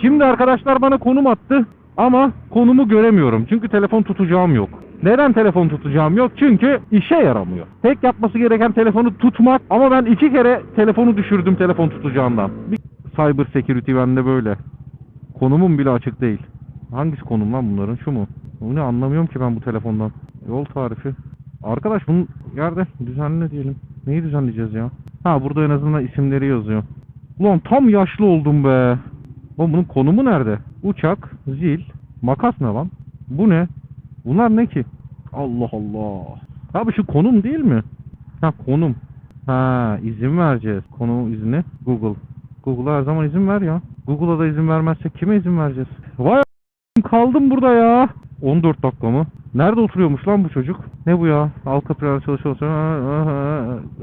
Şimdi arkadaşlar bana konum attı ama konumu göremiyorum. Çünkü telefon tutacağım yok. Neden telefon tutacağım yok? Çünkü işe yaramıyor. Tek yapması gereken telefonu tutmak ama ben iki kere telefonu düşürdüm telefon tutacağından. Bir cyber security bende böyle. Konumum bile açık değil. Hangisi konum lan bunların? Şu mu? Bu ne anlamıyorum ki ben bu telefondan. Yol tarifi. Arkadaş bunun yerde düzenle diyelim. Neyi düzenleyeceğiz ya? Ha burada en azından isimleri yazıyor. Ulan tam yaşlı oldum be. Oğlum bunun konumu nerede? Uçak, zil, makas ne lan? Bu ne? Bunlar ne ki? Allah Allah. Abi şu konum değil mi? Ha konum. Ha izin vereceğiz. Konum izni Google. Google'a her zaman izin ver ya. Google'a da izin vermezsek kime izin vereceğiz? Vay kaldım burada ya. 14 dakika mı? Nerede oturuyormuş lan bu çocuk? Ne bu ya? Alt kapılar çalışıyor.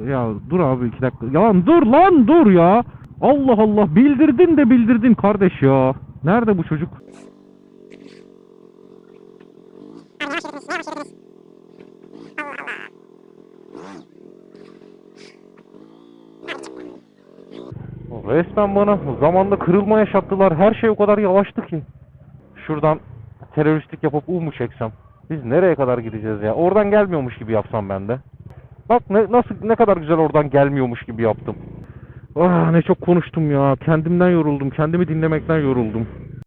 Ya dur abi iki dakika. Ya lan dur lan dur ya. Allah Allah bildirdin de bildirdin kardeş ya. Nerede bu çocuk? Resmen bana zamanda kırılma yaşattılar. Her şey o kadar yavaştı ki. Şuradan teröristlik yapıp U mu çeksem? Biz nereye kadar gideceğiz ya? Oradan gelmiyormuş gibi yapsam ben de. Bak ne, nasıl ne kadar güzel oradan gelmiyormuş gibi yaptım. Ah ne çok konuştum ya. Kendimden yoruldum. Kendimi dinlemekten yoruldum.